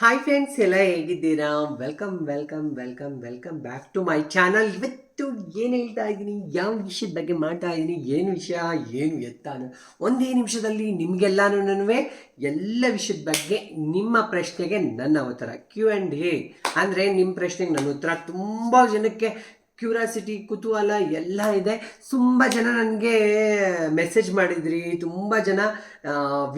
Hi friends ಎಲ್ಲ ಹೇಗಿದ್ದೀರಾ? Welcome welcome welcome welcome back to my channel ಇವತ್ತು ಏನು ಹೇಳ್ತಾ ಇದ್ದೀನಿ? ಯಾವ ವಿಷಯದ ಬಗ್ಗೆ ಮಾಡ್ತಾ ಇದ್ದೀನಿ? ಏನು ವಿಷಯ? ಏನು ಎತ್ತ. ಒಂದೇ ನಿಮಿಷದಲ್ಲಿ ನಿಮಗೆಲ್ಲನೂ ಎಲ್ಲ ವಿಷಯದ ಬಗ್ಗೆ ನಿಮ್ಮ ಪ್ರಶ್ನೆಗೆ ನನ್ನ ಉತ್ತರ ಕ್ಯೂ ಆ್ಯಂಡ್ ಹೇ ಅಂದರೆ ನಿಮ್ಮ ಪ್ರಶ್ನೆಗೆ ನನ್ನ ಉತ್ತರ. ತುಂಬ ಜನಕ್ಕೆ ಕ್ಯೂರಾಸಿಟಿ, ಕುತೂಹಲ ಎಲ್ಲ ಇದೆ. ತುಂಬ ಜನ ನನಗೆ ಮೆಸೇಜ್ ಮಾಡಿದ್ರಿ. ತುಂಬ ಜನ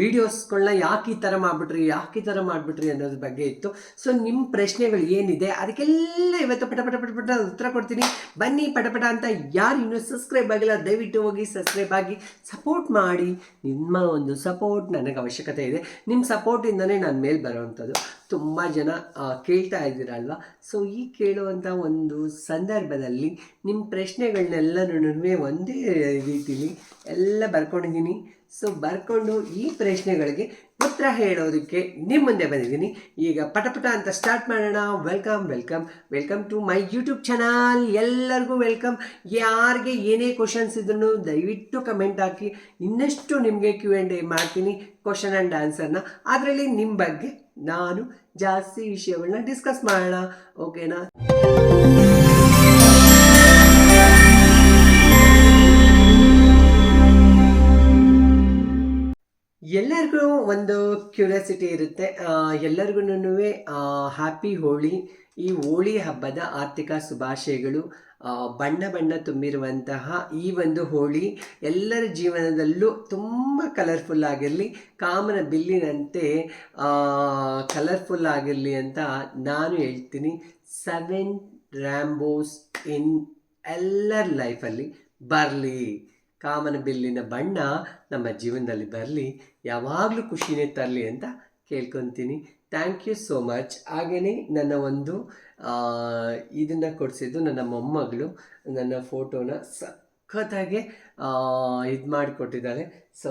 ವೀಡಿಯೋಸ್ಗಳನ್ನ ಯಾಕೆ ಈ ಥರ ಮಾಡಿಬಿಟ್ರಿ, ಯಾಕೆ ಈ ಥರ ಮಾಡಿಬಿಟ್ರಿ ಅನ್ನೋದ್ರ ಬಗ್ಗೆ ಇತ್ತು. ಸೊ ನಿಮ್ಮ ಪ್ರಶ್ನೆಗಳು ಏನಿದೆ, ಅದಕ್ಕೆಲ್ಲ ಇವತ್ತು ಪಟ ಪಟ ಉತ್ತರ ಕೊಡ್ತೀನಿ. ಬನ್ನಿ ಪಟ ಪಟ ಅಂತ ಯಾರು ಇನ್ನೂ ಸಬ್ಸ್ಕ್ರೈಬ್ ಆಗಿಲ್ಲ, ದಯವಿಟ್ಟು ಹೋಗಿ ಸಬ್ಸ್ಕ್ರೈಬ್ ಆಗಿ ಸಪೋರ್ಟ್ ಮಾಡಿ. ನಿಮ್ಮ ಒಂದು ಸಪೋರ್ಟ್ ನನಗೆ ಅವಶ್ಯಕತೆ ಇದೆ. ನಿಮ್ಮ ಸಪೋರ್ಟಿಂದನೇ ನಾನು ಮೇಲೆ ಬರೋವಂಥದ್ದು. ತುಂಬ ಜನ ಕೇಳ್ತಾ ಇದ್ದೀರಲ್ವ? ಸೊ ಈ ಕೇಳುವಂಥ ಒಂದು ಸಂದರ್ಭದಲ್ಲಿ ನಿಮ್ಮ ಪ್ರಶ್ನೆಗಳನ್ನೆಲ್ಲನೂ ಒಂದೇ ರೀತಿಲಿ ಎಲ್ಲ ಬರ್ಕೊಂಡಿದ್ದೀನಿ. ಸೊ ಬರ್ಕೊಂಡು ಈ ಪ್ರಶ್ನೆಗಳಿಗೆ ಉತ್ತರ ಹೇಳೋದಕ್ಕೆ ನಿಮ್ಮ ಮುಂದೆ ಬಂದಿದ್ದೀನಿ. ಈಗ ಪಟಪಟ ಅಂತ ಸ್ಟಾರ್ಟ್ ಮಾಡೋಣ. Welcome welcome welcome to my YouTube channel ಎಲ್ಲರಿಗೂ ವೆಲ್ಕಮ್ ಯಾರಿಗೆ ಏನೇ ಕ್ವಶನ್ಸ್ ಇದ್ರೂ ದಯವಿಟ್ಟು ಕಮೆಂಟ್ ಹಾಕಿ. ಇನ್ನಷ್ಟು ನಿಮಗೆ ಕ್ಯೂ ಆ್ಯಂಡ್ ಎ ಮಾಡ್ತೀನಿ ಕ್ವಶನ್ ಆ್ಯಂಡ್ ಆನ್ಸರ್ನ ಅದರಲ್ಲಿ ನಿಮ್ಮ ಬಗ್ಗೆ ನಾನು ಜಾಸ್ತಿ ವಿಷಯಗಳನ್ನ ಡಿಸ್ಕಸ್ ಮಾಡೋಣ. ಓಕೆನಾ ಎಲ್ಲರಿಗೂ ಒಂದು ಕ್ಯೂರಿಯಾಸಿಟಿ ಇರುತ್ತೆ. ಎಲ್ಲರಿಗೂ ಹ್ಯಾಪಿ ಹೋಳಿ, ಈ ಹೋಳಿ ಹಬ್ಬದ ಆರ್ಥಿಕ ಶುಭಾಶಯಗಳು ಬಣ್ಣ ಬಣ್ಣ ತುಂಬಿರುವಂತಹ ಈ ಒಂದು ಹೋಳಿ ಎಲ್ಲರ ಜೀವನದಲ್ಲೂ ತುಂಬ ಕಲರ್ಫುಲ್ ಆಗಿರಲಿ, ಕಾಮನ ಬಿಲ್ಲಿನಂತೆ ಕಲರ್ಫುಲ್ ಆಗಿರಲಿ ಅಂತ ನಾನು ಹೇಳ್ತೀನಿ. ಸೆವೆನ್ ರ್ಯಾಂಬೋಸ್ ಇನ್ ಎಲ್ಲರ ಲೈಫಲ್ಲಿ ಬರಲಿ. ಕಾಮನ ಬಿಲ್ಲಿನ ಬಣ್ಣ ನಮ್ಮ ಜೀವನದಲ್ಲಿ ಬರಲಿ, ಯಾವಾಗಲೂ ಖುಷಿನೇ ತರಲಿ ಅಂತ ಕೇಳ್ಕೊತೀನಿ. ಥ್ಯಾಂಕ್ ಯು ಸೋ ಮಚ್ ಹಾಗೆಯೇ ನನ್ನ ಒಂದು ಇದನ್ನು ಕೊಡಿಸಿದ್ದು ನನ್ನ ಮೊಮ್ಮಗಳು. ನನ್ನ ಫೋಟೋನ ಸಖತ್ತಾಗೆ ಇದು ಮಾಡಿಕೊಟ್ಟಿದ್ದಾರೆ. ಸೊ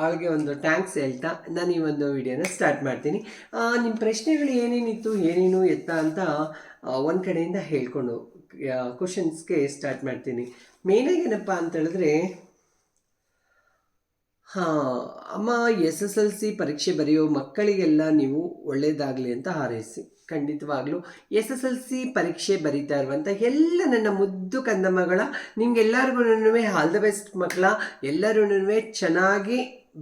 ಅವಳಿಗೆ ಒಂದು ಥ್ಯಾಂಕ್ಸ್ ಹೇಳ್ತಾ ನಾನು ಈ ಒಂದು ವಿಡಿಯೋನ ಸ್ಟಾರ್ಟ್ ಮಾಡ್ತೀನಿ. ನಿಮ್ಮ ಪ್ರಶ್ನೆಗಳು ಏನೇನಿತ್ತು, ಏನೇನು ಎತ್ತ ಅಂತ ಒಂದು ಕಡೆಯಿಂದ ಹೇಳ್ಕೊಂಡು ಕ್ವಶನ್ಸ್ಗೆ ಸ್ಟಾರ್ಟ್ ಮಾಡ್ತೀನಿ. ಮೇನಾಗಿ ಏನಪ್ಪ ಅಂತ ಹೇಳಿದ್ರೆ ಹಾಂ, ಅಮ್ಮ ಎಸ್ ಎಸ್ ಎಲ್ ಸಿ ಪರೀಕ್ಷೆ ಬರೆಯೋ ಮಕ್ಕಳಿಗೆಲ್ಲ ನೀವು ಒಳ್ಳೆಯದಾಗಲಿ ಅಂತ ಹಾರೈಸಿ. ಖಂಡಿತವಾಗ್ಲೂ ಎಸ್ ಎಸ್ ಎಲ್ ಸಿ ಪರೀಕ್ಷೆ ಬರೀತಾ ಇರುವಂಥ ಎಲ್ಲ ನನ್ನ ಮುದ್ದು ಕಂದಮ್ಮಗಳ, ನಿಮ್ಗೆಲ್ಲರಿಗೂ ಆಲ್ ದ ಬೆಸ್ಟ್ ಮಕ್ಕಳ, ಎಲ್ಲರೂ ಚೆನ್ನಾಗಿ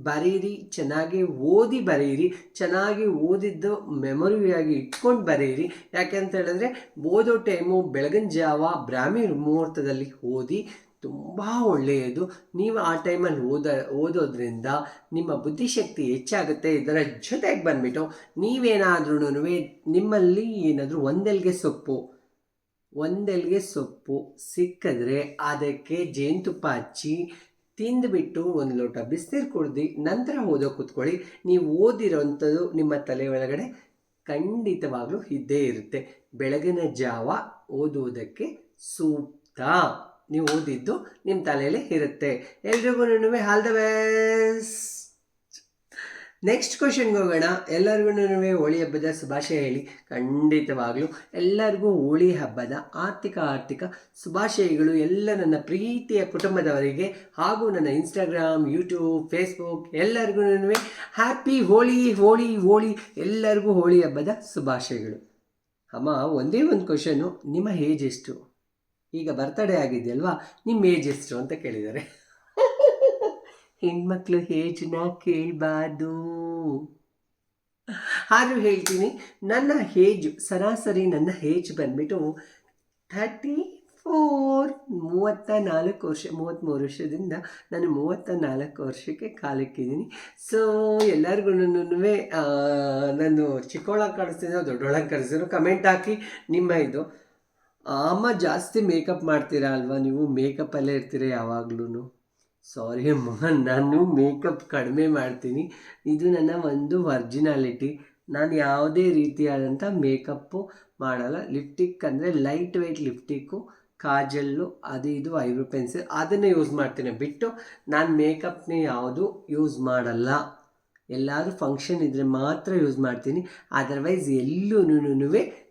ಬರೀರಿ, ಚೆನ್ನಾಗಿ ಓದಿ ಬರೀರಿ, ಚೆನ್ನಾಗಿ ಓದಿದ್ದು ಮೆಮೊರಿಯಾಗಿ ಇಟ್ಕೊಂಡು ಬರೀರಿ. ಯಾಕೆಂತ ಹೇಳಿದ್ರೆ ಓದೋ ಟೈಮು ಬೆಳಗಿನ ಜಾವ ಬ್ರಾಹ್ಮಿ ಮುಹೂರ್ತದಲ್ಲಿ ಓದಿ ತುಂಬ ಒಳ್ಳೆಯದು. ನೀವು ಆ ಟೈಮಲ್ಲಿ ಓದ, ಓದೋದ್ರಿಂದ ನಿಮ್ಮ ಬುದ್ಧಿಶಕ್ತಿ ಹೆಚ್ಚಾಗುತ್ತೆ. ಇದರ ಜೊತೆಗೆ ಬಂದ್ಬಿಟ್ಟು ನೀವೇನಾದ್ರೂ ನಿಮ್ಮಲ್ಲಿ ಏನಾದರೂ ಒಂದೆಲ್ಗೆ ಸೊಪ್ಪು ಒಂದೆಲ್ಗೆ ಸೊಪ್ಪು ಸಿಕ್ಕಿದ್ರೆ ಅದಕ್ಕೆ ಜೇನುತುಪ್ಪ ಹಚ್ಚಿ ತಿಂದುಬಿಟ್ಟು ಒಂದು ಲೋಟ ಬಿಸಿನೀರು ಕುಡ್ದು ನಂತರ ಓದೋ ಕೂತ್ಕೊಳ್ಳಿ. ನೀವು ಓದಿರೋಂಥದ್ದು ನಿಮ್ಮ ತಲೆ ಒಳಗಡೆ ಖಂಡಿತವಾಗ್ಲೂ ಇದ್ದೇ ಇರುತ್ತೆ. ಬೆಳಗಿನ ಜಾವ ಓದುವುದಕ್ಕೆ ಸೂಕ್ತ. ನೀವು ಓದಿದ್ದು ನಿಮ್ಮ ತಲೆಯಲ್ಲಿ ಇರುತ್ತೆ. ಎಲ್ರಿಗೂ ಆಲ್ ದ ಬೆಸ್ಟ್ ನೆಕ್ಸ್ಟ್ ಕ್ವಶನ್ಗೆ ಹೋಗೋಣ. ಎಲ್ಲರಿಗೂ ಹೋಳಿ ಹಬ್ಬದ ಶುಭಾಶಯ ಹೇಳಿ. ಖಂಡಿತವಾಗಲೂ ಎಲ್ಲರಿಗೂ ಹೋಳಿ ಹಬ್ಬದ ಆರ್ಥಿಕ ಆರ್ಥಿಕ ಶುಭಾಶಯಗಳು ಎಲ್ಲ ನನ್ನ ಪ್ರೀತಿಯ ಕುಟುಂಬದವರಿಗೆ ಹಾಗೂ ನನ್ನ ಇನ್ಸ್ಟಾಗ್ರಾಮ್ ಯೂಟ್ಯೂಬ್ ಫೇಸ್ಬುಕ್ ಎಲ್ಲರಿಗೂ ಹ್ಯಾಪಿ ಹೋಳಿ ಹೋಳಿ ಹೋಳಿ ಎಲ್ಲರಿಗೂ ಹೋಳಿ ಹಬ್ಬದ ಶುಭಾಶಯಗಳು. ಅಮ್ಮ, ಒಂದೇ ಒಂದು ಕ್ವಶನು ನಿಮ್ಮ ಏಜ್ ಎಷ್ಟು? ಈಗ ಬರ್ತಡೇ ಆಗಿದೆಯಲ್ವಾ ನಿಮ್ಮ ಏಜ್ ಎಷ್ಟು ಅಂತ ಕೇಳಿದ್ದಾರೆ. ಹೆಣ್ಮಕ್ಳು ಏಜ್ನ ಕೇಳಬಾರ್ದು. ಆದರೂ ಹೇಳ್ತೀನಿ, ನನ್ನ ಏಜ್ ಸರಾಸರಿ ನನ್ನ ಏಜ್ ಬಂದ್ಬಿಟ್ಟು ಥರ್ಟಿ ಫೋರ್ ಮೂವತ್ತ ನಾಲ್ಕು ವರ್ಷ ಮೂವತ್ತ್ಮೂರು ವರ್ಷದಿಂದ ನಾನು ಮೂವತ್ತ ನಾಲ್ಕು ವರ್ಷಕ್ಕೆ ಕಾಲಕ್ಕಿದ್ದೀನಿ ಸೊ ಎಲ್ಲರಿಗೂ ನಾನು ಚಿಕ್ಕವಳಾಗಿ ಕಾಣಿಸ್ತೀನೋ ದೊಡ್ಡೊಳಗೆ ಕಾಣಿಸ್ತೀನೋ ಕಮೆಂಟ್ ಹಾಕಿ ನಿಮ್ಮ ಇದು. ಅಮ್ಮ ಜಾಸ್ತಿ ಮೇಕಪ್ ಮಾಡ್ತೀರಾ ಅಲ್ವಾ? ನೀವು ಮೇಕಪ್ಪಲ್ಲೇ ಇರ್ತೀರ ಯಾವಾಗ್ಲೂ ಸಾರಿ ಅಮ್ಮ, ನಾನು ಮೇಕಪ್ ಕಡಿಮೆ ಮಾಡ್ತೀನಿ. ಇದು ನನ್ನ ಒಂದು ವರ್ಜಿನಾಲಿಟಿ ನಾನು ಯಾವುದೇ ರೀತಿಯಾದಂಥ ಮೇಕಪ್ಪು ಮಾಡಲ್ಲ. ಲಿಪ್ಟಿಕ್ ಅಂದರೆ ಲೈಟ್ ವೆಯ್ಟ್ ಲಿಪ್ಟಿಕ್ಕು, ಕಾಜಲ್ಲು, ಅದು ಇದು ಐಬ್ರೋ ಪೆನ್ಸಿಲ್. ಅದನ್ನೇ ಯೂಸ್ ಮಾಡ್ತೀನಿ. ಬಿಟ್ಟು ನಾನು ಮೇಕಪ್ನೇ ಯಾವುದು ಯೂಸ್ ಮಾಡಲ್ಲ. ಎಲ್ಲಾದರೂ ಫಂಕ್ಷನ್ ಇದ್ದರೆ ಮಾತ್ರ ಯೂಸ್ ಮಾಡ್ತೀನಿ. ಅದರ್ವೈಸ್ ಎಲ್ಲೂ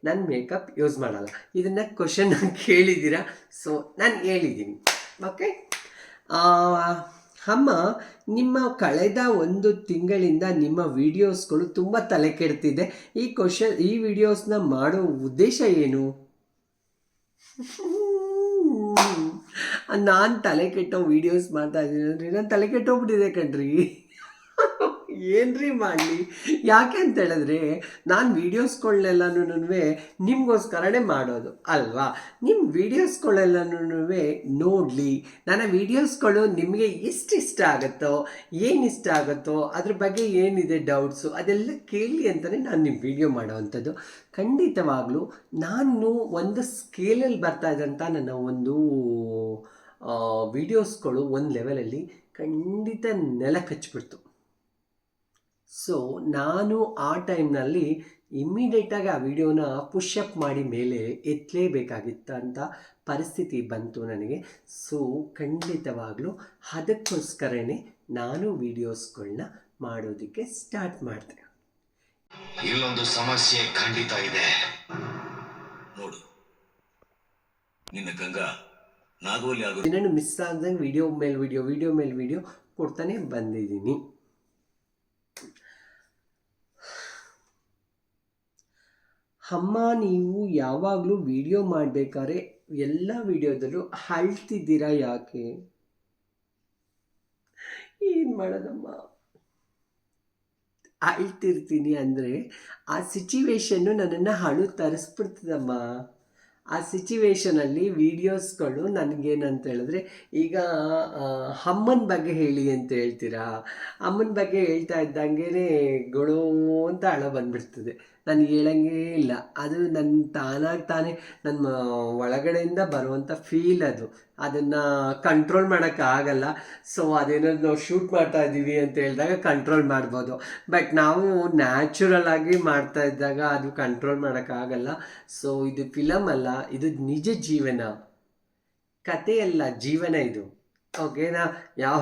ನಾನು ಮೇಕಪ್ ಯೂಸ್ ಮಾಡಲ್ಲ. ಇದನ್ನು ಕ್ವಶನ್ ಕೇಳಿದ್ದೀರಾ? ಸೊ ನಾನು ಹೇಳಿದ್ದೀನಿ. ಓಕೆ ಅಮ್ಮ, ನಿಮ್ಮ ಕಳೆದ ಒಂದು ತಿಂಗಳಿಂದ ನಿಮ್ಮ ವಿಡಿಯೋಸ್ಗಳು ತುಂಬ ತಲೆ ಕೆಡ್ತಿದೆ. ಈ ಕ್ವಶನ್ ಈ ವಿಡಿಯೋಸ್ನ ಮಾಡೋ ಉದ್ದೇಶ ಏನು? ನಾನು ತಲೆ ಕೆಟ್ಟೋ ವಿಡಿಯೋಸ್ ಮಾಡ್ತಾ ಇದ್ದೀನಿ ಅಂದರೆ ನಾನು ತಲೆ ಕೆಟ್ಟೋಗ್ಬಿಟ್ಟಿದೆ ಕಣ್ರಿ. ಏನ್ರಿ ಮಾಡಲಿ? ಯಾಕೆ ಅಂತ ಹೇಳಿದ್ರೆ, ನಾನು ವೀಡಿಯೋಸ್ಗಳನ್ನೆಲ್ಲನೂ ನಿಮಗೋಸ್ಕರನೇ ಮಾಡೋದು, ಅಲ್ವಾ? ನಿಮ್ಮ ವೀಡಿಯೋಸ್ಗಳೆಲ್ಲನೂ ನೋಡಲಿ. ನನ್ನ ವೀಡಿಯೋಸ್ಗಳು ನಿಮಗೆ ಎಷ್ಟು ಇಷ್ಟ ಆಗುತ್ತೋ ಏನು ಇಷ್ಟ ಆಗುತ್ತೋ, ಅದ್ರ ಬಗ್ಗೆ ಏನಿದೆ ಡೌಟ್ಸು, ಅದೆಲ್ಲ ಕೇಳಿ ಅಂತಲೇ ನಾನು ನಿಮ್ಮ ವಿಡಿಯೋ ಮಾಡೋವಂಥದ್ದು. ಖಂಡಿತವಾಗಲೂ ನಾನು ಒಂದು ಸ್ಕೇಲಲ್ಲಿ ಬರ್ತಾ ಇದ್ದಂಥ ನನ್ನ ಒಂದು ವೀಡಿಯೋಸ್ಗಳು ಒಂದು ಲೆವೆಲಲ್ಲಿ ಖಂಡಿತ ನೆಲ ಕಚ್ಚಿಬಿಡ್ತು ಸೊ ನಾನು ಆ ಟೈಮ್ನಲ್ಲಿ ಇಮ್ಮಿಡಿಯೇಟಾಗಿ ಆ ವಿಡಿಯೋನ ಪುಷಪ್ ಮಾಡಿ ಮೇಲೆ ಎತ್ತಲೇಬೇಕಾಗಿತ್ತಂಥ ಪರಿಸ್ಥಿತಿ ಬಂತು ನನಗೆ. ಸೊ ಖಂಡಿತವಾಗಲೂ ಅದಕ್ಕೋಸ್ಕರನೇ ನಾನು ವಿಡಿಯೋಸ್ಗಳನ್ನ ಮಾಡೋದಕ್ಕೆ ಸ್ಟಾರ್ಟ್ ಮಾಡಿದೆ. ಇಲ್ಲೊಂದು ಸಮಸ್ಯೆ ಖಂಡಿತ ಇದೆ. ನೋಡು. ನಿನ್ನ ಗಂಗಾ ನಾಗೋಲಿ ಆಗೋ ದಿನನೂ ಮಿಸ್ ಆಗ್ದಂಗೆ ವಿಡಿಯೋ ಮೇಲೆ ವಿಡಿಯೋ ವಿಡಿಯೋ ಮೇಲೆ ವಿಡಿಯೋ ಕೊಡ್ತಾನೆ ಬಂದಿದ್ದೀನಿ. ಅಮ್ಮ, ನೀವು ಯಾವಾಗಲೂ ವಿಡಿಯೋ ಮಾಡಬೇಕಾದ್ರೆ ಎಲ್ಲ ವಿಡಿಯೋದಲ್ಲೂ ಅಳ್ತಿದ್ದೀರಾ ಯಾಕೆ? ಏನು ಮಾಡೋದಮ್ಮ? ಅಳ್ತಿರ್ತೀನಿ ಅಂದರೆ ಆ ಸಿಚುವೇಶನ್ನು ನನ್ನನ್ನು ಅಳು ತರಿಸ್ಬಿಡ್ತದಮ್ಮ. ಆ ಸಿಚುವೇಶನಲ್ಲಿ ವೀಡಿಯೋಸ್ಗಳು ನನಗೇನಂತ ಹೇಳಿದ್ರೆ ಈಗ ಅಮ್ಮನ ಬಗ್ಗೆ ಹೇಳಿ ಅಂತ ಹೇಳ್ತೀರಾ? ಅಮ್ಮನ ಬಗ್ಗೆ ಹೇಳ್ತಾ ಇದ್ದಂಗೆ ಗೊಳೋ ಅಂತ ಹಳ ಬಂದ್ಬಿಡ್ತದೆ. ನನಗೆ ಹೇಳಂಗೇ ಇಲ್ಲ. ಅದು ನನ್ನ ತಾನಾಗಿ ತಾನೇ ನನ್ನ ಒಳಗಡೆಯಿಂದ ಬರುವಂಥ ಫೀಲ್ ಅದು. ಅದನ್ನು ಕಂಟ್ರೋಲ್ ಮಾಡೋಕ್ಕಾಗಲ್ಲ ಸೊ ಅದೇನಾದ್ರು ನಾವು ಶೂಟ್ ಮಾಡ್ತಾ ಇದ್ದೀವಿ ಅಂತ ಹೇಳಿದಾಗ ಕಂಟ್ರೋಲ್ ಮಾಡ್ಬೋದು. ಬಟ್ ನಾವು ನ್ಯಾಚುರಲ್ ಆಗಿ ಮಾಡ್ತಾ ಇದ್ದಾಗ ಅದು ಕಂಟ್ರೋಲ್ ಮಾಡೋಕ್ಕಾಗಲ್ಲ ಸೊ ಇದು ಫಿಲಮ್ ಅಲ್ಲ, ಇದು ನಿಜ ಜೀವನ. ಕಥೆಯಲ್ಲ, ಜೀವನ ಇದು. ಓಕೆನಾ ಯಾವ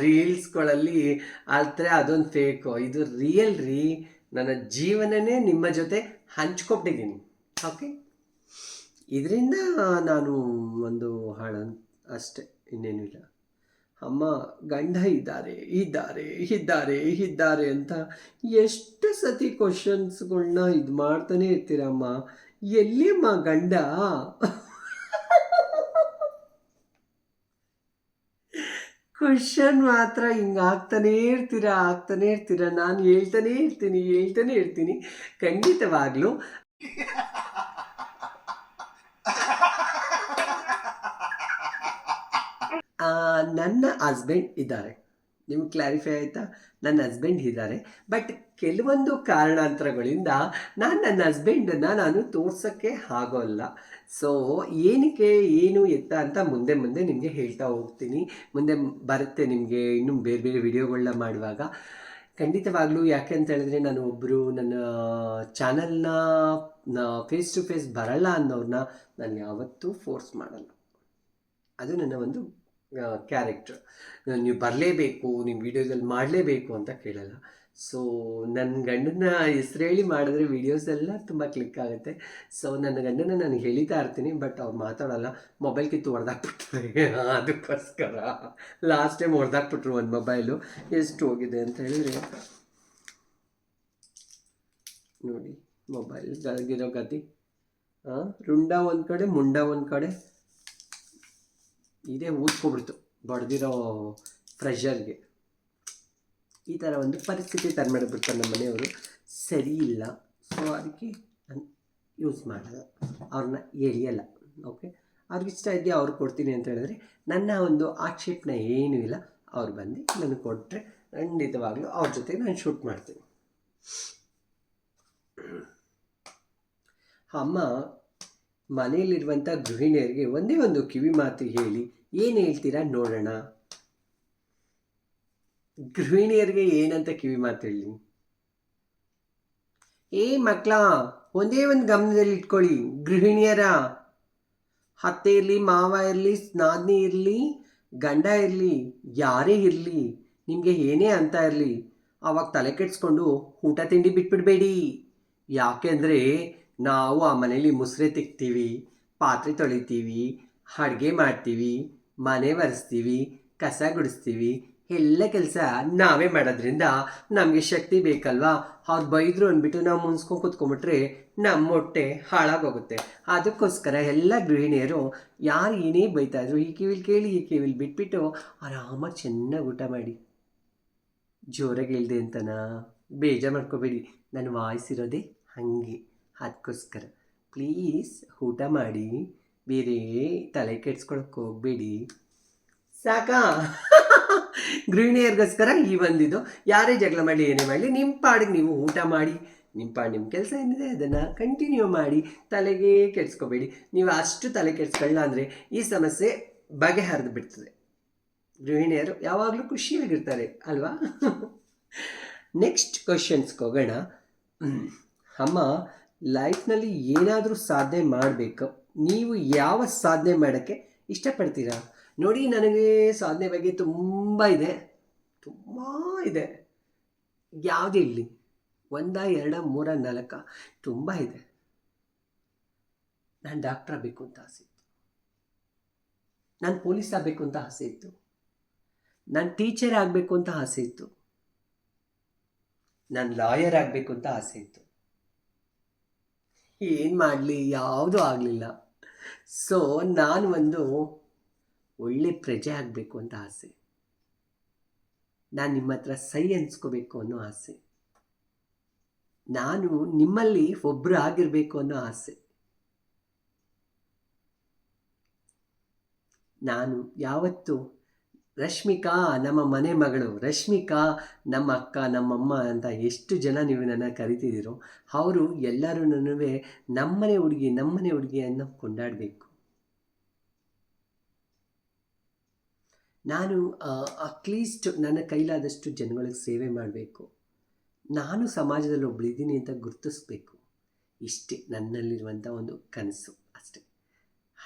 ರೀಲ್ಸ್ಗಳಲ್ಲಿ ಅಲ್ತ್ರೆ ಅದೊಂದು ಫೇಕು ಇದು ರಿಯಲ್ ರೀ. ನನ್ನ ಜೀವನನೇ ನಿಮ್ಮ ಜೊತೆ ಹಂಚ್ಕೊಟ್ಟಿದ್ದೀನಿ. ಓಕೆ ಇದರಿಂದ ನಾನು ಒಂದು ಹಾಳ ಅಷ್ಟೆ, ಇನ್ನೇನೂ ಇಲ್ಲ. ಅಮ್ಮ, ಗಂಡ ಇದ್ದಾರೆ ಇದ್ದಾರೆ ಇದ್ದಾರೆ ಇದ್ದಾರೆ ಅಂತ ಎಷ್ಟು ಸತಿ ಕ್ವಶನ್ಸ್ಗಳನ್ನ ಇದು ಮಾಡ್ತಾನೆ ಇರ್ತೀರಮ್ಮ. ಎಲ್ಲಿಯಮ್ಮ ಗಂಡ? ಕ್ವಶನ್ ಮಾತ್ರ ಹಿಂಗೆ ಆಗ್ತಾನೇ ಇರ್ತೀರಾ, ಆಗ್ತಾನೆ ಇರ್ತೀರಾ. ನಾನು ಹೇಳ್ತಾನೇ ಇರ್ತೀನಿ, ಹೇಳ್ತಾನೆ ಇರ್ತೀನಿ. ಖಂಡಿತವಾಗ್ಲೂ. ನನ್ನ ಹಸ್ಬೆಂಡ್ ಇದ್ದಾರೆ. ನಿಮ್ಗೆ ಕ್ಲಾರಿಫೈ ಆಯಿತಾ? ನನ್ನ ಹಸ್ಬೆಂಡ್ ಇದ್ದಾರೆ. ಬಟ್ ಕೆಲವೊಂದು ಕಾರಣಾಂತರಗಳಿಂದ ನಾನು ನನ್ನ ಹಸ್ಬೆಂಡನ್ನು ನಾನು ತೋರ್ಸೋಕ್ಕೆ ಆಗೋಲ್ಲ. ಸೊ ಏನಕ್ಕೆ ಏನು ಎತ್ತ ಅಂತ ಮುಂದೆ ಮುಂದೆ ನಿಮಗೆ ಹೇಳ್ತಾ ಹೋಗ್ತೀನಿ. ಮುಂದೆ ಬರುತ್ತೆ ನಿಮಗೆ ಇನ್ನೂ ಬೇರೆ ಬೇರೆ ವಿಡಿಯೋಗಳನ್ನ ಮಾಡುವಾಗ. ಖಂಡಿತವಾಗ್ಲೂ ಯಾಕೆ ಅಂತ ಹೇಳಿದ್ರೆ ನಾನು ಒಬ್ಬರು ನನ್ನ ಚಾನಲ್ನ ಫೇಸ್ ಟು ಫೇಸ್ ಬರಲ್ಲ ಅನ್ನೋರನ್ನ ನಾನು ಯಾವತ್ತೂ ಫೋರ್ಸ್ ಮಾಡಲ್ಲ. ಅದು ನನ್ನ ಒಂದು ಕ್ಯಾರೆಕ್ಟರ್ ನೀವು ಬರಲೇಬೇಕು ನಿಮ್ಮ ವೀಡಿಯೋದಲ್ಲಿ ಮಾಡಲೇಬೇಕು ಅಂತ ಕೇಳಲ್ಲ. ಸೊ ನನ್ನ ಗಂಡನ ಹೆಸ್ರು ಹೇಳಿ ಮಾಡಿದ್ರೆ ವೀಡಿಯೋಸ್ ಎಲ್ಲ ತುಂಬ ಕ್ಲಿಕ್ ಆಗುತ್ತೆ. ಸೊ ನನ್ನ ಗಂಡನ ನಾನು ಹೇಳಿತಾ ಇರ್ತೀನಿ ಬಟ್ ಅವ್ರು ಮಾತಾಡಲ್ಲ. ಮೊಬೈಲ್ ಕಿತ್ತು ಹೊಡೆದಾಕ್ಬಿಟ್ರೆ ಅದಕ್ಕೋಸ್ಕರ. ಲಾಸ್ಟ್ ಟೈಮ್ ಹೊಡೆದಾಕ್ಬಿಟ್ರು ಒಂದು ಮೊಬೈಲು ಎಷ್ಟು ಹೋಗಿದೆ ಅಂತ ಹೇಳಿದ್ರೆ, ನೋಡಿ ಮೊಬೈಲ್ ಗಲಗಿರೋ ಗತಿ ಹಾಂ ರುಂಡ ಒಂದು ಕಡೆ, ಮುಂಡ ಒಂದು ಕಡೆ. ಇದೇ ಊದ್ಕೊಬಿಡ್ತು ಬಡ್ದಿರೋ ಫ್ರೆಷರ್ಗೆ ಈ ಥರ ಒಂದು ಪರಿಸ್ಥಿತಿ ತಂದ್ಮಾಡ್ಬಿಡ್ತಾರೆ ನಮ್ಮ ಮನೆಯವರು. ಸರಿ ಇಲ್ಲ ಸೊ ಅದಕ್ಕೆ ನಾನು ಯೂಸ್ ಮಾಡಲ್ಲ, ಅವ್ರನ್ನ ಎಳಿಯಲ್ಲ ಓಕೆ ಅವ್ರಿಗೆ ಇಷ್ಟ ಇದೆಯಾ ಅವ್ರು ಕೊಡ್ತೀನಿ ಅಂತ ಹೇಳಿದ್ರೆ ನನ್ನ ಒಂದು ಆಕ್ಷೇಪಣೆ ಏನೂ ಇಲ್ಲ. ಅವ್ರು ಬಂದು ನನಗೆ ಕೊಟ್ಟರೆ ಖಂಡಿತವಾಗ್ಲೂ ಅವ್ರ ಜೊತೆಗೆ ನಾನು ಶೂಟ್ ಮಾಡ್ತೀನಿ. ಅಮ್ಮ ಮನೆಯಲ್ಲಿರುವಂಥ ಗೃಹಿಣಿಯರಿಗೆ ಒಂದೇ ಒಂದು ಕಿವಿ ಮಾತು ಹೇಳಿ ಏನು ಹೇಳ್ತೀರಾ ನೋಡೋಣ. ಗೃಹಿಣಿಯರಿಗೆ ಏನಂತ ಕಿವಿ ಮಾತು ಹೇಳಿ. ಏ ಮಕ್ಕಳ, ಒಂದೇ ಒಂದು ಗಮನದಲ್ಲಿ ಇಟ್ಕೊಳ್ಳಿ. ಗೃಹಿಣಿಯರ ಅತ್ತೆ ಇರಲಿ, ಮಾವ ಇರಲಿ ನಾದಿನಿ ಇರಲಿ, ಗಂಡ ಇರಲಿ, ಯಾರೇ ಇರಲಿ, ನಿಮಗೆ ಏನೇ ಅಂತ ಇರಲಿ, ಅವಾಗ ತಲೆ ಕೆಡಿಸ್ಕೊಂಡು ಊಟ ತಿಂಡಿ ಬಿಟ್ಬಿಡಬೇಡಿ. ಯಾಕೆಂದರೆ ನಾವು ಆ ಮನೇಲಿ ಮುಸ್ರೆ ತಿಕ್ತೀವಿ, ಪಾತ್ರೆ ತೊಳಿತೀವಿ, ಅಡುಗೆ ಮಾಡ್ತೀವಿ, ಮನೆ ಒರೆಸ್ತೀವಿ, ಕಸ ಗುಡಿಸ್ತೀವಿ, ಎಲ್ಲ ಕೆಲಸ ನಾವೇ ಮಾಡೋದ್ರಿಂದ ನಮಗೆ ಶಕ್ತಿ ಬೇಕಲ್ವಾ? ಅವ್ರು ಬೈದ್ರು ಅಂದ್ಬಿಟ್ಟು ನಾವು ಮುನ್ಸ್ಕೊಂಡು ಕೂತ್ಕೊಂಡ್ಬಿಟ್ರೆ ನಮ್ಮ ಹೊಟ್ಟೆ ಹಾಳಾಗೋಗುತ್ತೆ. ಅದಕ್ಕೋಸ್ಕರ ಎಲ್ಲ ಗೃಹಿಣಿಯರು ಯಾರು ಏನೇ ಬೈತಾ ಇದ್ರು, ಈ ಕಿವಿಲಿ ಕೇಳಿ, ಈ ಕಿವಿಲಿ ಬಿಟ್ಬಿಟ್ಟು ಆರಾಮಾಗಿ ಚೆನ್ನಾಗಿ ಊಟ ಮಾಡಿ. ಜೋರಾಗಿ ಇಲ್ಲದೆ ಅಂತನಾ? ಬೇಜಾರು ಮಾಡ್ಕೋಬೇಡಿ. ನನ್ನ ವಾಯ್ಸ್ ಇರೋದೇ ಹಾಗೆ. ಅದಕ್ಕೋಸ್ಕರ ಪ್ಲೀಸ್ ಊಟ ಮಾಡಿ, ಬೇರೆ ತಲೆ ಕೆಡ್ಸ್ಕೊಳಕ್ಕೆ ಹೋಗಬೇಡಿ. ಸಾಕಾ? ಗೃಹಿಣಿಯರಿಗೋಸ್ಕರ ಈ ಒಂದಿದು. ಯಾರೇ ಜಗಳ ಮಾಡಲಿ ಏನೇ ಮಾಡಲಿ ನಿಮ್ಮ ಪಾಡಿಗೆ ನೀವು ಊಟ ಮಾಡಿ. ನಿಮ್ಮ ಪಾಡು ನಿಮ್ಮ ಕೆಲಸ ಏನಿದೆ, ಅದನ್ನು ಕಂಟಿನ್ಯೂ ಮಾಡಿ. ತಲೆಗೆ ಕೆಡ್ಸ್ಕೋಬೇಡಿ. ನೀವು ಅಷ್ಟು ತಲೆ ಕೆಡ್ಸ್ಕೊಳ್ಳ ಅಂದರೆ ಈ ಸಮಸ್ಯೆ ಬಗೆಹರಿದು ಬಿಡ್ತದೆ. ಗೃಹಿಣಿಯರು ಯಾವಾಗಲೂ ಖುಷಿಯಾಗಿರ್ತಾರೆ, ಅಲ್ವಾ? ನೆಕ್ಸ್ಟ್ ಕ್ವಶನ್ಸ್ಗೆ ಹೋಗೋಣ. ಅಮ್ಮ ಲೈಫ್ನಲ್ಲಿ ಏನಾದರೂ ಸಾಧನೆ ಮಾಡಬೇಕು, ನೀವು ಯಾವ ಸಾಧನೆ ಮಾಡೋಕ್ಕೆ ಇಷ್ಟಪಡ್ತೀರಾ? ನೋಡಿ, ನನಗೆ ಸಾಧನೆ ಬಗ್ಗೆ ತುಂಬ ಇದೆ ತುಂಬ ಇದೆ. ಯಾವುದೇ ಇರಲಿ? ಒಂದ, ಎರಡ, ಮೂರ, ನಾಲ್ಕ, ತುಂಬ ಇದೆ. ನಾನು ಡಾಕ್ಟರ್ ಆಗಬೇಕು ಅಂತ ಆಸೆ ಇತ್ತು. ನಾನು ಪೊಲೀಸ್ ಆಗಬೇಕು ಅಂತ ಆಸೆ ಇತ್ತು. ನಾನು ಟೀಚರ್ ಆಗಬೇಕು ಅಂತ ಆಸೆ ಇತ್ತು. ನಾನು ಲಾಯರ್ ಆಗಬೇಕು ಅಂತ ಆಸೆ ಇತ್ತು. ಏನು ಮಾಡಲಿ? ಯಾವುದೂ ಆಗಲಿಲ್ಲ. ಸೊ ನಾನು ಒಂದು ಒಳ್ಳೆ ಪ್ರಜೆ ಆಗಬೇಕು ಅಂತ ಆಸೆ. ನಾನು ನಿಮ್ಮ ಹತ್ರ ಸೈ ಅನ್ಸ್ಕೋಬೇಕು ಅನ್ನೋ ಆಸೆ. ನಾನು ನಿಮ್ಮಲ್ಲಿ ಒಬ್ಬರು ಆಗಿರಬೇಕು ಅನ್ನೋ ಆಸೆ. ನಾನು ಯಾವತ್ತು ರಶ್ಮಿಕಾ, ನಮ್ಮ ಮನೆ ಮಗಳು. ರಶ್ಮಿಕಾ, ನಮ್ಮ ಅಕ್ಕ ನಮ್ಮಮ್ಮ ಅಂತ ಎಷ್ಟು ಜನ ನೀವು ನನ್ನ ಕರಿತಿದ್ದೀರೋ, ಅವರು ಎಲ್ಲರೂ ನಡುವೆ ನಮ್ಮನೆ ಹುಡುಗಿ, ನಮ್ಮನೆ ಹುಡುಗಿಯನ್ನು ಕೊಂಡಾಡಬೇಕು. ನಾನು ಅಟ್ಲೀಸ್ಟ್ ನನ್ನ ಕೈಲಾದಷ್ಟು ಜನಗಳಿಗೆ ಸೇವೆ ಮಾಡಬೇಕು. ನಾನು ಸಮಾಜದಲ್ಲಿ ಒಬ್ಬಳಿದ್ದೀನಿ ಅಂತ ಗುರುತಿಸ್ಬೇಕು. ಇಷ್ಟೇ ನನ್ನಲ್ಲಿರುವಂಥ ಒಂದು ಕನಸು ಅಷ್ಟೇ.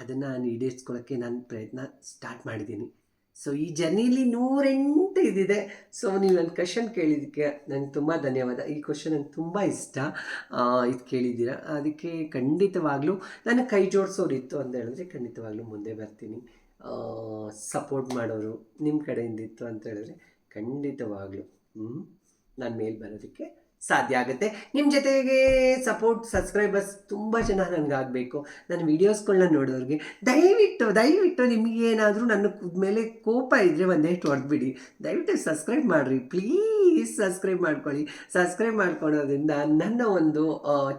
ಅದನ್ನು ನಾನು ಈಡೇರಿಸ್ಕೊಳ್ಳೋಕ್ಕೆ ನಾನು ಪ್ರಯತ್ನ ಸ್ಟಾರ್ಟ್ ಮಾಡಿದ್ದೀನಿ. ಸೊ ಈ ಜರ್ನಿಲಿ ನೂರೆಂಟು ಇದಿದೆ. ಸೊ ನೀವು ನನ್ನ ಕ್ವಶನ್ ಕೇಳಿದ್ದಕ್ಕೆ ನನಗೆ ತುಂಬ ಧನ್ಯವಾದ. ಈ ಕ್ವಶನ್ ನನಗೆ ತುಂಬ ಇಷ್ಟ. ಇದು ಕೇಳಿದ್ದೀರ? ಅದಕ್ಕೆ ಖಂಡಿತವಾಗ್ಲೂ ನನ್ನ ಕೈ ಜೋಡಿಸೋರಿತ್ತು ಅಂತ ಹೇಳಿದ್ರೆ ಖಂಡಿತವಾಗ್ಲೂ ಮುಂದೆ ಬರ್ತೀನಿ. ಸಪೋರ್ಟ್ ಮಾಡೋರು ನಿಮ್ಮ ಕಡೆಯಿಂದ ಇತ್ತು ಅಂತ ಹೇಳಿದ್ರೆ ಖಂಡಿತವಾಗ್ಲೂ. ನಾನು ಮೇಲೆ ಬರೋದಕ್ಕೆ ಸಾಧ್ಯ ಆಗುತ್ತೆ. ನಿಮ್ಮ ಜೊತೆಗೆ ಸಪೋರ್ಟ್ ಸಬ್ಸ್ಕ್ರೈಬರ್ಸ್ ತುಂಬ ಜನ ನನಗಾಗಬೇಕು ನನ್ನ ವೀಡಿಯೋಸ್ಗಳನ್ನ ನೋಡೋರಿಗೆ ದಯವಿಟ್ಟು ದಯವಿಟ್ಟು ನಿಮಗೇನಾದರೂ ನನ್ನ ಮೇಲೆ ಕೋಪ ಇದ್ದರೆ ಒಂದೇಷ್ಟು ಹೊಡೆದ್ಬಿಡಿ. ದಯವಿಟ್ಟು ಸಬ್ಸ್ಕ್ರೈಬ್ ಮಾಡಿರಿ. ಪ್ಲೀಸ್ ಸಬ್ಸ್ಕ್ರೈಬ್ ಮಾಡ್ಕೊಳ್ಳಿ. ಸಬ್ಸ್ಕ್ರೈಬ್ ಮಾಡ್ಕೊಳ್ಳೋದ್ರಿಂದ ನನ್ನ ಒಂದು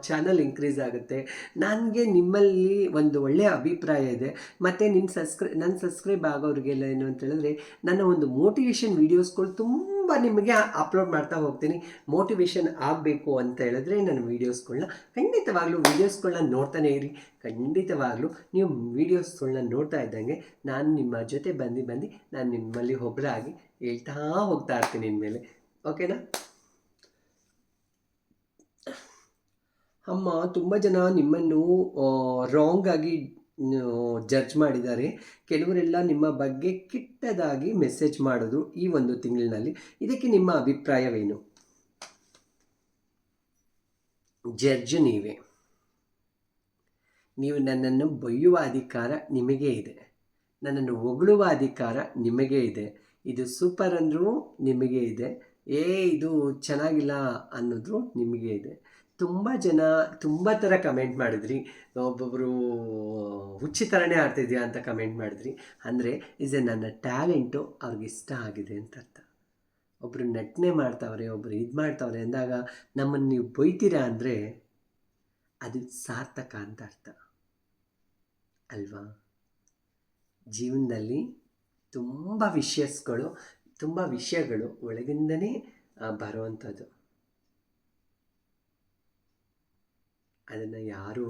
ಚಾನಲ್ ಇನ್ಕ್ರೀಸ್ ಆಗುತ್ತೆ. ನನಗೆ ನಿಮ್ಮಲ್ಲಿ ಒಂದು ಒಳ್ಳೆಯ ಅಭಿಪ್ರಾಯ ಇದೆ. ಮತ್ತು ನಿಮ್ಮ ಸಬ್ಸ್ಕ್ರೈ ನನ್ನ ಸಬ್ಸ್ಕ್ರೈಬ್ ಆಗೋರಿಗೆಲ್ಲ ಏನು ಅಂತ ಹೇಳಿದ್ರೆ, ನನ್ನ ಒಂದು ಮೋಟಿವೇಶನ್ ವೀಡಿಯೋಸ್ಗಳು ತುಂಬ ನಿಮಗೆ ಅಪ್ಲೋಡ್ ಮಾಡ್ತಾ ಹೋಗ್ತೀನಿ. ಮೋಟಿವೇಶನ್ ಆಗಬೇಕು ಅಂತ ಹೇಳಿದ್ರೆ ನನ್ನ ವೀಡಿಯೋಸ್ಗಳನ್ನ ಖಂಡಿತವಾಗ್ಲೂ ವೀಡಿಯೋಸ್ಗಳನ್ನ ನೋಡ್ತಾನೆ ಇರಿ. ಖಂಡಿತವಾಗ್ಲೂ ನೀವು ವೀಡಿಯೋಸ್ಗಳನ್ನ ನೋಡ್ತಾ ಇದ್ದಂಗೆ ನಾನು ನಿಮ್ಮ ಜೊತೆ ಬಂದು ಬಂದು ನಾನು ನಿಮ್ಮಲ್ಲಿ ಒಬ್ಬರಾಗಿ ಹೇಳ್ತಾ ಹೋಗ್ತಾ ಇರ್ತೀನಿ ಇನ್ಮೇಲೆ. ಓಕೆನಾ ಅಮ್ಮ, ತುಂಬ ಜನ ನಿಮ್ಮನ್ನು ರಾಂಗ್ ಆಗಿ ಜಡ್ಜ್ ಮಾಡಿದ್ದಾರೆ. ಕೆಲವರೆಲ್ಲ ನಿಮ್ಮ ಬಗ್ಗೆ ಕೆಟ್ಟದಾಗಿ ಮೆಸೇಜ್ ಮಾಡೋದು ಈ ಒಂದು ತಿಂಗಳಿನಲ್ಲಿ. ಇದಕ್ಕೆ ನಿಮ್ಮ ಅಭಿಪ್ರಾಯವೇನು? ಜಡ್ಜ್ ನೀವೇ. ನೀವು ನನ್ನನ್ನು ಬೊಯ್ಯುವ ಅಧಿಕಾರ ನಿಮಗೆ ಇದೆ. ನನ್ನನ್ನು ಹೊಗಳುವ ಅಧಿಕಾರ ನಿಮಗೆ ಇದೆ. ಇದು ಸೂಪರ್ ಅಂದರೂ ನಿಮಗೆ ಇದೆ. ಏ, ಇದು ಚೆನ್ನಾಗಿಲ್ಲ ಅನ್ನೋದು ನಿಮಗೆ ಇದೆ. ತುಂಬ ಜನ ತುಂಬ ಥರ ಕಮೆಂಟ್ ಮಾಡಿದ್ರಿ. ಒಬ್ಬೊಬ್ಬರು ಹುಚ್ಚಿ ಥರನೇ ಆಡ್ತಿದ್ಯಾ ಅಂತ ಕಮೆಂಟ್ ಮಾಡಿದ್ರಿ. ಅಂದರೆ, ಇಸ್ ಎ ನನ್ನ ಟ್ಯಾಲೆಂಟು, ಅವ್ರಿಗೆ ಇಷ್ಟ ಆಗಿದೆ ಅಂತ ಅರ್ಥ ಒಬ್ಬರು ನಟನೆ ಮಾಡ್ತಾವ್ರೆ ಒಬ್ಬರು ಇದು ಮಾಡ್ತಾವ್ರೆ ಅಂದಾಗ ನಮ್ಮನ್ನು ನೀವು ಬೈತೀರಾ ಅಂದರೆ, ಅದು ಸಾರ್ಥಕ ಅಂತ ಅರ್ಥ ಅಲ್ವಾ? ಜೀವನದಲ್ಲಿ ತುಂಬ ವಿಷಯಸ್ಗಳು, ತುಂಬ ವಿಷಯಗಳು ಒಳಗಿಂದನೇ ಬರುವಂಥದ್ದು. ಅದನ್ನು ಯಾರೂ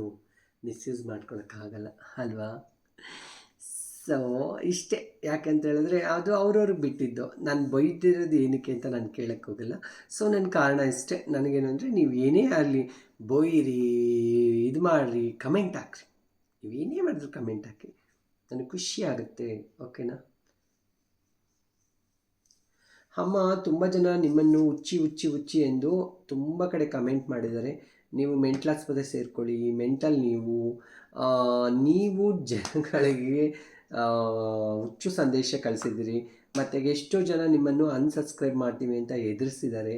ಮಿಸ್ಯೂಸ್ ಮಾಡ್ಕೊಳಕ್ಕಾಗಲ್ಲ, ಅಲ್ವಾ? ಸೊ ಇಷ್ಟೇ. ಯಾಕಂತ ಹೇಳಿದ್ರೆ ಅದು ಅವ್ರವ್ರಿಗೆ ಬಿಟ್ಟಿದ್ದು. ನಾನು ಬೈದಿರೋದು ಏನಕ್ಕೆ ಅಂತ ನಾನು ಕೇಳೋಕ್ಕೆ ಹೋಗಲ್ಲ. ಸೊ ನನ್ನ ಕಾರಣ ಇಷ್ಟೇ. ನನಗೇನಂದರೆ ನೀವು ಏನೇ ಆಗಲಿ ಬೈರಿ, ಇದು ಮಾಡಿರಿ ಕಮೆಂಟ್ ಹಾಕ್ರಿ. ನೀವು ಏನೇ ಮಾಡಿದ್ರು ಕಮೆಂಟ್ ಹಾಕಿ. ನನಗೆ ಖುಷಿ ಆಗುತ್ತೆ, ಓಕೆನಾ? ಅಮ್ಮ, ತುಂಬ ಜನ ನಿಮ್ಮನ್ನು ಉಚ್ಚಿ ಉಚ್ಚಿ ಉಚ್ಚಿ ಎಂದು ತುಂಬ ಕಡೆ ಕಮೆಂಟ್ ಮಾಡಿದ್ದಾರೆ. ನೀವು ಮೆಂಟಲ್ ಆಸ್ಪತ್ರೆ ಸೇರ್ಕೊಳ್ಳಿ ಮೆಂಟಲ್ ನೀವು ನೀವು ಜನಗಳಿಗೆ ಹುಚ್ಚು ಸಂದೇಶ ಕಳಿಸಿದ್ದೀರಿ, ಮತ್ತು ಎಷ್ಟೋ ಜನ ನಿಮ್ಮನ್ನು ಅನ್ಸಬ್ಸ್ಕ್ರೈಬ್ ಮಾಡ್ತೀವಿ ಅಂತ ಎದುರಿಸಿದ್ದಾರೆ.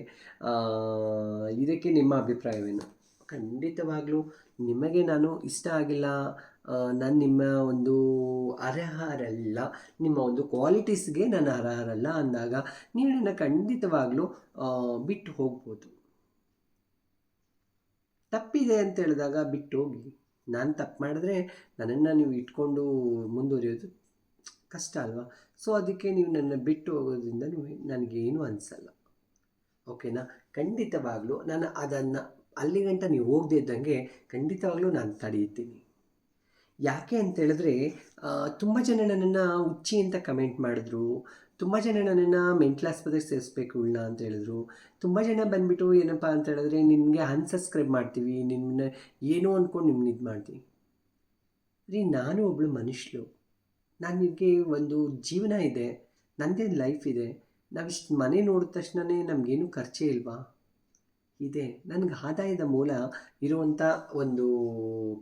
ಇದಕ್ಕೆ ನಿಮ್ಮ ಅಭಿಪ್ರಾಯವೇನು? ಖಂಡಿತವಾಗಲೂ ನಿಮಗೆ ನಾನು ಇಷ್ಟ ಆಗಿಲ್ಲ. ನಾನು ನಿಮ್ಮ ಒಂದು ಅರ್ಹರಲ್ಲ. ನಿಮ್ಮ ಒಂದು ಕ್ವಾಲಿಟೀಸ್ಗೆ ನಾನು ಅರ್ಹರಲ್ಲ ಅಂದಾಗ ನೀವು ನನ್ನ ಖಂಡಿತವಾಗಲೂ ಬಿಟ್ಟು ಹೋಗ್ಬೋದು. ತಪ್ಪಿದೆ ಅಂತ ಹೇಳಿದಾಗ ಬಿಟ್ಟು ಹೋಗಿ. ನಾನು ತಪ್ಪು ಮಾಡಿದ್ರೆ ನನ್ನನ್ನು ನೀವು ಇಟ್ಕೊಂಡು ಮುಂದುವರಿಯೋದು ಕಷ್ಟ ಅಲ್ವಾ? ಸೊ ಅದಕ್ಕೆ ನೀವು ನನ್ನ ಬಿಟ್ಟು ಹೋಗೋದ್ರಿಂದ ನೀವು ನನಗೇನು ಅನಿಸಲ್ಲ. ಓಕೆನಾ ಖಂಡಿತವಾಗ್ಲೂ ನಾನು ಅದನ್ನು ಅಲ್ಲಿಗಂಟ ನೀವು ಹೋಗದೆ ಇದ್ದಂಗೆ ಖಂಡಿತವಾಗ್ಲೂ ನಾನು ತಡೆಯುತ್ತೀನಿ. ಯಾಕೆ ಅಂತ ಹೇಳಿದ್ರೆ ತುಂಬ ಜನ ನನ್ನನ್ನು ಹುಚ್ಚಿ ಅಂತ ಕಮೆಂಟ್ ಮಾಡಿದ್ರು. ತುಂಬ ಜನ ನನ್ನನ್ನು ಮೆಂಟಲ್ ಆಸ್ಪತ್ರೆಗೆ ಸೇರಿಸ್ಬೇಕು ಇವಳನ್ನ ಅಂತ ಹೇಳಿದ್ರು. ತುಂಬ ಜನ ಬಂದುಬಿಟ್ಟು ಏನಪ್ಪ ಅಂತ ಹೇಳಿದ್ರೆ ನಿಮಗೆ ಅನ್ಸಬ್ಸ್ಕ್ರೈಬ್ ಮಾಡ್ತೀವಿ ನಿಮ್ಮನ್ನ ಏನೋ ಅಂದ್ಕೊಂಡು ನಿಮ್ನ ಇದು ಮಾಡ್ತೀವಿ. ರೀ, ನಾನು ಒಬ್ಬಳು ಮನುಷ್ಯಳು. ನಾನು ನಿಮಗೆ ಒಂದು ಜೀವನ ಇದೆ ನನ್ನದೇ ಲೈಫ್ ಇದೆ. ನಾವಿಷ್ಟು ಮನೆ ನೋಡಿದ ತಕ್ಷಣವೇ ನಮಗೇನು ಖರ್ಚೇ ಇಲ್ವಾ? ಇದೆ. ನನಗೆ ಆದಾಯದ ಮೂಲ ಇರುವಂಥ ಒಂದು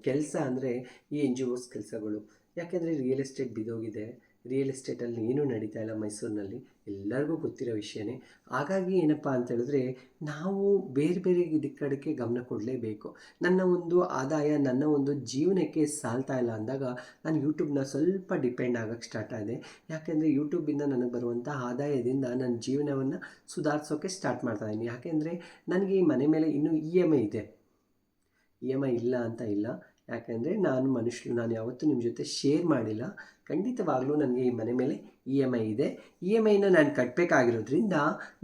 ಕೆಲಸ ಅಂದರೆ ಈ ಎನ್ ಜಿ ಒಸ್ ಕೆಲಸಗಳು. ಯಾಕೆಂದರೆ ರಿಯಲ್ ಎಸ್ಟೇಟ್ ಬಿದ್ದೋಗಿದೆ ರಿಯಲ್ ಎಸ್ಟೇಟಲ್ಲಿ ಏನೂ ನಡೀತಾ ಇಲ್ಲ ಮೈಸೂರಿನಲ್ಲಿ. ಎಲ್ಲರಿಗೂ ಗೊತ್ತಿರೋ ವಿಷಯನೇ. ಹಾಗಾಗಿ ಏನಪ್ಪ ಅಂತ ಹೇಳಿದ್ರೆ, ನಾವು ಬೇರೆ ಬೇರೆ ದಿಕ್ಕಡೆಗೆ ಗಮನ ಕೊಡಲೇಬೇಕು. ನನ್ನ ಒಂದು ಆದಾಯ, ನನ್ನ ಒಂದು ಜೀವನಕ್ಕೆ ಸಾಲ್ತಾ ಇಲ್ಲ ಅಂದಾಗ ನಾನು ಯೂಟ್ಯೂಬ್ನ ಸ್ವಲ್ಪ ಡಿಪೆಂಡ್ ಆಗೋಕ್ಕೆ ಸ್ಟಾರ್ಟ್ ಆಗಿದೆ ಯಾಕೆಂದರೆ ಯೂಟ್ಯೂಬಿಂದ ನನಗೆ ಬರುವಂಥ ಆದಾಯದಿಂದ ನನ್ನ ಜೀವನವನ್ನು ಸುಧಾರಿಸೋಕ್ಕೆ ಸ್ಟಾರ್ಟ್ ಮಾಡ್ತಾ ಇದ್ದೀನಿ ಯಾಕೆಂದರೆ, ನನಗೆ ಈ ಮನೆ ಮೇಲೆ ಇನ್ನೂ ಇ ಎಂ ಐ ಇದೆ. ಇ ಎಂ ಐ ಇಲ್ಲ ಅಂತ ಇಲ್ಲ. ಯಾಕೆಂದರೆ ನಾನು ಮನುಷ್ಯರು, ನಾನು ಯಾವತ್ತೂ ನಿಮ್ಮ ಜೊತೆ ಶೇರ್ ಮಾಡಿಲ್ಲ. ಖಂಡಿತವಾಗ್ಲೂ ನನಗೆ ಈ ಮನೆ ಮೇಲೆ ಇ ಎಂ ಐ ಇದೆ. ಇ ಎಂ ಐನ ನಾನು ಕಟ್ಟಬೇಕಾಗಿರೋದ್ರಿಂದ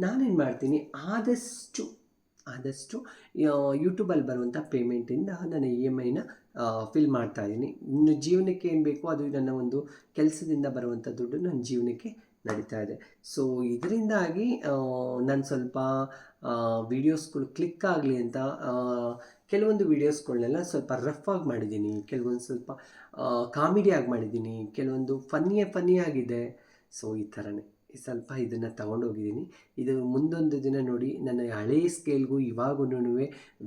ನಾನೇನು ಮಾಡ್ತೀನಿ, ಆದಷ್ಟು ಆದಷ್ಟು ಯೂಟ್ಯೂಬಲ್ಲಿ ಬರುವಂಥ ಪೇಮೆಂಟಿಂದ ನಾನು ಇ ಎಂ ಐನ ಫಿಲ್ ಮಾಡ್ತಾ ಇದ್ದೀನಿ. ಇನ್ನು ಜೀವನಕ್ಕೆ ಏನು ಬೇಕೋ ಅದು ನನ್ನ ಒಂದು ಕೆಲಸದಿಂದ ಬರುವಂಥ ದುಡ್ಡು ನನ್ನ ಜೀವನಕ್ಕೆ ನಡೀತಾ ಇದೆ. ಸೊ ಇದರಿಂದಾಗಿ ನಾನು ಸ್ವಲ್ಪ ವೀಡಿಯೋಸ್ಗಳು ಕ್ಲಿಕ್ ಆಗಲಿ ಅಂತ ಕೆಲವೊಂದು ವೀಡಿಯೋಸ್ಗಳನ್ನೆಲ್ಲ ಸ್ವಲ್ಪ ರಫ್ ಆಗಿ ಮಾಡಿದ್ದೀನಿ. ಕೆಲವೊಂದು ಸ್ವಲ್ಪ ಕಾಮಿಡಿಯಾಗಿ ಮಾಡಿದ್ದೀನಿ. ಕೆಲವೊಂದು ಫನ್ನಿಯೇ ಫನ್ನಿಯಾಗಿದೆ ಸೊ ಈ ಥರನೇ. ಸ್ವಲ್ಪ ಇದನ್ನು ತಗೊಂಡೋಗಿದ್ದೀನಿ. ಇದು ಮುಂದೊಂದು ದಿನ ನೋಡಿ, ನನ್ನ ಹಳೆಯ ಸ್ಕೇಲ್ಗೂ ಇವಾಗೂ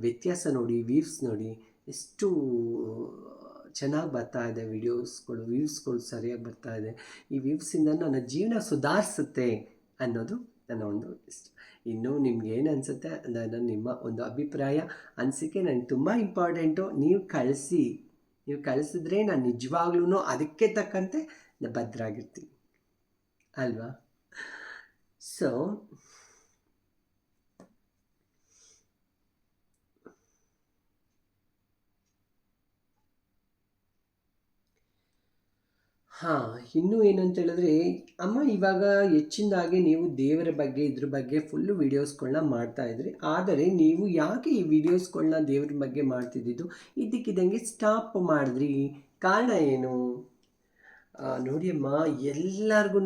ವ್ಯತ್ಯಾಸ ನೋಡಿ ವೀವ್ಸ್ ನೋಡಿ, ಎಷ್ಟು, ಚೆನ್ನಾಗಿ ಬರ್ತಾ ಇದೆ ವಿಡಿಯೋಸ್ಗಳು ವ್ಯೂಸ್ಗಳು ಸರಿಯಾಗಿ ಬರ್ತಾ ಇದೆ. ಈ ವ್ಯೂವ್ಸಿಂದ ನನ್ನ ಜೀವನ ಸುಧಾರಿಸುತ್ತೆ ಅನ್ನೋದು ನನ್ನ ಒಂದು ಇಷ್ಟ ಇನ್ನು ನಿಮ್ಗೆ ಏನು ಅನಿಸುತ್ತೆ ನನ್ನ ನಿಮ್ಮ ಒಂದು ಅಭಿಪ್ರಾಯ. ಅನಿಸಿಕೆ ನನಗೆ ತುಂಬ ಇಂಪಾರ್ಟೆಂಟು ನೀವು ಕಳಿಸಿ, ನೀವು ಕಳಿಸಿದ್ರೆ ನಾನು ನಿಜವಾಗ್ಲೂ ಅದಕ್ಕೆ ತಕ್ಕಂತೆ ನಾನು ಭದ್ರಾಗಿರ್ತೀನಿ. ಅಲ್ವಾ? ಸೊ ಹಾಂ, ಇನ್ನೂ ಏನಂತ ಹೇಳಿದ್ರೆ, ಅಮ್ಮ ಇವಾಗ ಹೆಚ್ಚಿನದಾಗಿ ನೀವು ದೇವರ ಬಗ್ಗೆ, ಇದ್ರ ಬಗ್ಗೆ ಫುಲ್ಲು ವೀಡಿಯೋಸ್ಗಳನ್ನ ಮಾಡ್ತಾ ಇದ್ರಿ. ಆದರೆ ನೀವು ಯಾಕೆ ಈ ವಿಡಿಯೋಸ್ಗಳನ್ನ ದೇವ್ರ ಬಗ್ಗೆ ಮಾಡ್ತಿದ್ದಿದ್ದು? ಇದ್ದಕ್ಕಿದ್ದಂಗೆ ಸ್ಟಾಪ್ ಮಾಡಿದ್ರಿ. ಕಾರಣ ಏನು? ನೋಡಿ ಅಮ್ಮ ಎಲ್ಲರಿಗೂ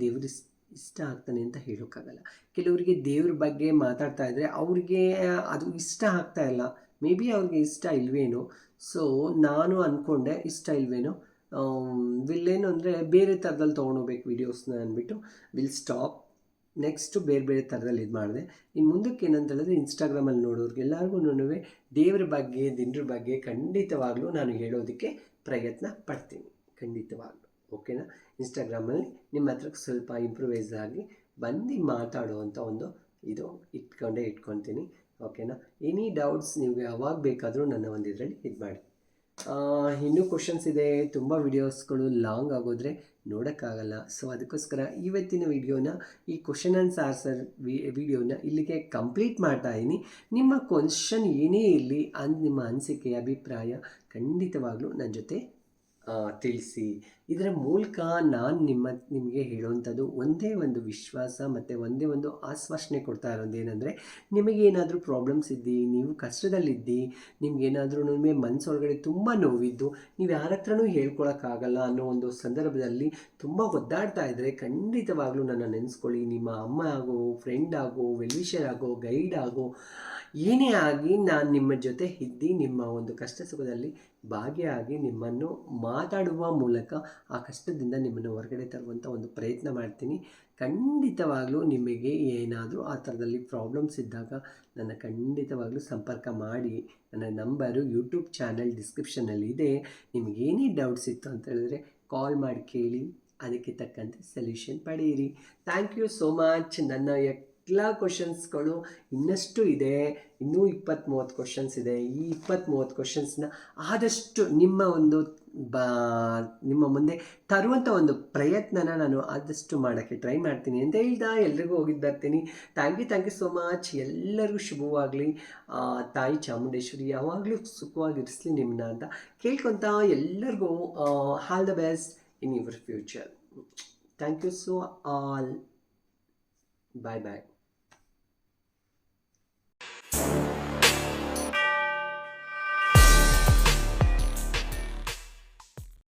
ದೇವ್ರ ಇಷ್ಟ ಆಗ್ತಾನೆ ಅಂತ ಹೇಳೋಕ್ಕಾಗಲ್ಲ. ಕೆಲವರಿಗೆ ದೇವ್ರ ಬಗ್ಗೆ ಮಾತಾಡ್ತಾ ಇದ್ದರೆ ಅವ್ರಿಗೆ ಅದು ಇಷ್ಟ ಆಗ್ತಾ ಇಲ್ಲ. ಮೇ ಬಿ ಅವ್ರಿಗೆ ಇಷ್ಟ ಇಲ್ವೇನೋ. ಸೊ ನಾನು ಅಂದ್ಕೊಂಡೆ ಇಷ್ಟ ಇಲ್ವೇನೋ? ವಿಲ್ಲೇನು ಅಂದರೆ ಬೇರೆ ಥರದಲ್ಲಿ ತೊಗೊಂಡೋಗ್ಬೇಕು ವೀಡಿಯೋಸ್ನ ಅಂದ್ಬಿಟ್ಟು ವಿಲ್ ಸ್ಟಾಪ್ ನೆಕ್ಸ್ಟು ಬೇರೆ ಬೇರೆ ಥರದಲ್ಲಿ ಇದು ಮಾಡಿದೆ. ಇನ್ನು ಮುಂದಕ್ಕೆ ಏನಂತ ಹೇಳಿದ್ರೆ ಇನ್ಸ್ಟಾಗ್ರಾಮಲ್ಲಿ ನೋಡೋರಿಗೆ ಎಲ್ಲರಿಗೂ ದೇವರ ಬಗ್ಗೆ ದಿನರ ಬಗ್ಗೆ ಖಂಡಿತವಾಗ್ಲೂ ನಾನು ಹೇಳೋದಕ್ಕೆ ಪ್ರಯತ್ನ ಪಡ್ತೀನಿ. ಖಂಡಿತವಾಗ್ಲೂ. ಓಕೆನಾ ಇನ್ಸ್ಟಾಗ್ರಾಮಲ್ಲಿ ನಿಮ್ಮ ಹತ್ರಕ್ಕೆ ಸ್ವಲ್ಪ ಇಂಪ್ರೂವೈಸ್ ಆಗಿ ಬಂದು ಮಾತಾಡುವಂಥ ಒಂದು ಇದು ಇಟ್ಕೊಂಡೇ ಇಟ್ಕೊತೀನಿ ಓಕೆನಾ ಎನಿ ಡೌಟ್ಸ್ ನೀವು ಯಾವಾಗ ಬೇಕಾದರೂ ನನ್ನ ಒಂದು ಇದರಲ್ಲಿ ಇದು ಮಾಡಿ. ಇನ್ನೂ ಕ್ವಶನ್ಸ್ ಇದೆ. ತುಂಬ ವಿಡಿಯೋಸ್ಗಳು ಲಾಂಗ್ ಆಗೋದ್ರೆ ನೋಡೋಕ್ಕಾಗಲ್ಲ. ಸೊ ಅದಕ್ಕೋಸ್ಕರ ಇವತ್ತಿನ ವಿಡಿಯೋನ ಈ ಕ್ವಶನ್ ಆ್ಯಂಡ್ ಆನ್ಸರ್ ವಿ ವಿಡಿಯೋನ ಇಲ್ಲಿಗೆ ಕಂಪ್ಲೀಟ್ ಮಾಡ್ತಾ ಇದ್ದೀನಿ ನಿಮ್ಮ ಕ್ವಶನ್ ಏನೇ ಇರಲಿ, ಅನ್, ನಿಮ್ಮ ಅನಿಸಿಕೆ, ಅಭಿಪ್ರಾಯ ಖಂಡಿತವಾಗ್ಲೂ ನನ್ನ ಜೊತೆ ತಿಳಿಸಿ. ಇದರ ಮೂಲಕ ನಾನು ನಿಮ್ಮ, ನಿಮಗೆ ಹೇಳುವಂಥದ್ದು ಒಂದೇ ಒಂದು ವಿಶ್ವಾಸ ಮತ್ತು ಒಂದೇ ಒಂದು ಆಶ್ವಾಸನೆ ಕೊಡ್ತಾ ಇರೋದು ಏನಂದರೆ ನಿಮಗೇನಾದರೂ ಪ್ರಾಬ್ಲಮ್ಸ್ ಇದ್ದಿ, ನೀವು ಕಷ್ಟದಲ್ಲಿದ್ದು, ನಿಮಗೆ ಮನಸ್ಸೊಳಗಡೆ ತುಂಬ ನೋವಿದ್ದು, ನೀವು ಯಾರ ಹತ್ರನೂ ಹೇಳ್ಕೊಳಕ್ಕಾಗಲ್ಲ ಅನ್ನೋ ಒಂದು ಸಂದರ್ಭದಲ್ಲಿ ತುಂಬ ಒದ್ದಾಡ್ತಾ ಇದ್ದರೆ ಖಂಡಿತವಾಗ್ಲೂ ನನ್ನ ನೆನೆಸ್ಕೊಳ್ಳಿ. ನಿಮ್ಮ ಅಮ್ಮ ಆಗೋ ಫ್ರೆಂಡ್ ಆಗೋ ವೆಲ್ವಿಷರ್ ಆಗೋ ಗೈಡ್ ಆಗೋ ಏನೇ ಆಗಿ ನಾನು ನಿಮ್ಮ ಜೊತೆ ಇದ್ದು, ನಿಮ್ಮ ಒಂದು ಕಷ್ಟ ಸುಖದಲ್ಲಿ ಭಾಗಿಯಾಗಿ ನಿಮ್ಮನ್ನು ಮಾತಾಡುವ ಮೂಲಕ ಆ ಕಷ್ಟದಿಂದ ನಿಮ್ಮನ್ನು ಹೊರಗಡೆ ತರುವಂಥ ಒಂದು ಪ್ರಯತ್ನ ಮಾಡ್ತೀನಿ. ಖಂಡಿತವಾಗಲೂ ನಿಮಗೆ ಏನಾದರೂ ಆ ಥರದಲ್ಲಿ ಪ್ರಾಬ್ಲಮ್ಸ್ ಇದ್ದಾಗ ನನ್ನ ಖಂಡಿತವಾಗಲೂ ಸಂಪರ್ಕ ಮಾಡಿ. ನನ್ನ ನಂಬರು ಯೂಟ್ಯೂಬ್ ಚಾನಲ್ ಡಿಸ್ಕ್ರಿಪ್ಷನಲ್ಲಿ ಇದೆ. ನಿಮಗೇನೇ ಡೌಟ್ಸ್ ಇತ್ತು ಅಂತ ಹೇಳಿದ್ರೆ ಕಾಲ್ ಮಾಡಿ ಕೇಳಿ, ಅದಕ್ಕೆ ತಕ್ಕಂತೆ ಸೊಲ್ಯೂಷನ್ ಪಡೆಯಿರಿ. ಥ್ಯಾಂಕ್ ಯು ಸೋ ಮಚ್ ನನ್ನ ಎಲ್ಲ ಕ್ವಶನ್ಸ್ಗಳು ಇನ್ನಷ್ಟು ಇದೆ, ಇನ್ನೂ ಇಪ್ಪತ್ತ್ ಮೂವತ್ತು ಕ್ವಶನ್ಸ್ ಇದೆ, ಈ ಇಪ್ಪತ್ತ್ ಮೂವತ್ತು ಕ್ವಶನ್ಸ್ನ ಆದಷ್ಟು ನಿಮ್ಮ ಒಂದು ಬಾ, ನಿಮ್ಮ ಮುಂದೆ ತರುವಂಥ ಒಂದು ಪ್ರಯತ್ನನ ನಾನು ಆದಷ್ಟು ಮಾಡೋಕ್ಕೆ ಟ್ರೈ ಮಾಡ್ತೀನಿ ಅಂತ ಹೇಳ್ದ ಎಲ್ರಿಗೂ ಹೋಗಿದ್ದು ಬರ್ತೀನಿ. Thank you thank you so much ಎಲ್ಲರಿಗೂ ಶುಭವಾಗಲಿ. ತಾಯಿ ಚಾಮುಂಡೇಶ್ವರಿ, ಯಾವಾಗಲೂ ಸುಖವಾಗಿರಿಸಲಿ ನಿಮ್ಮನ್ನ ಅಂತ ಕೇಳ್ಕೊತ ಎಲ್ಲರಿಗೂ all the best in your future thank you so all bye bye